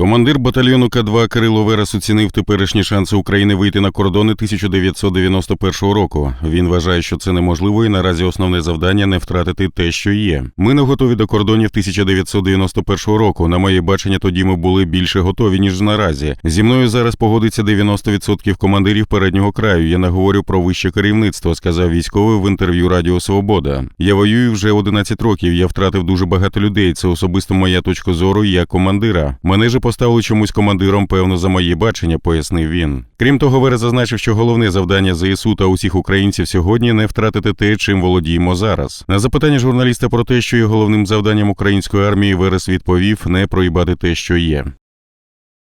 Командир батальйону К2 Кирило Верес оцінив теперішні шанси України вийти на кордони 1991 року. Він вважає, що це неможливо, і наразі основне завдання не втратити те, що є. Ми не готові до кордонів 1991 року. На моє бачення, тоді ми були більше готові ніж наразі. Зі мною зараз погодиться 90% командирів переднього краю. Я не говорю про вище керівництво, сказав військовий в інтерв'ю Радіо Свобода. Я воюю вже 11 років. Я втратив дуже багато людей. Це особисто моя точка зору як командира. Мене же поставили чомусь командиром, певно, за моє бачення, пояснив він. Крім того, Верес зазначив, що головне завдання ЗСУ та усіх українців сьогодні не втратити те, чим володіємо зараз. На запитання журналіста про те, що є головним завданням української армії, Верес відповів не проїбати те, що є.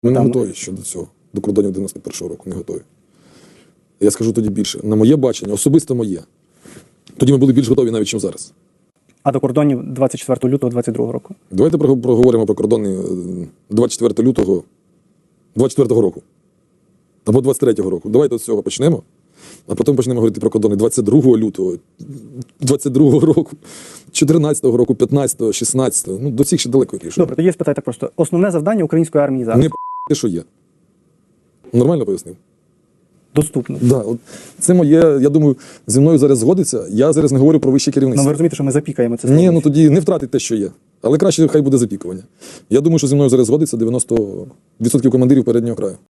Ми не готові щодо цього. До кордонів 91-го року не готові. Я скажу тоді більше. На моє бачення, особисто моє. Тоді ми були більш готові навіть, ніж зараз. А до кордонів 24 лютого 22 року. Давайте проговоримо про кордони е, 24 лютого 24 року. Або 23 року. Давайте з цього почнемо. А потім почнемо говорити про кордони 22 лютого, 22 року, 14 року, 15, 16. Ну, до цих ще далеко рішення. Добре, тоді спитайте просто основне завдання української армії зараз Не те, що є. Нормально пояснив? Доступно. Да, от це моє, я думаю, зі мною зараз згодиться. Я зараз не говорю про вище Ну керівництво. ви розумієте, що ми запікаємо це Ні, ну тоді не втратить те, що є. Але краще хай буде запікування. Я думаю, що зі мною зараз згодиться 90% командирів переднього краю.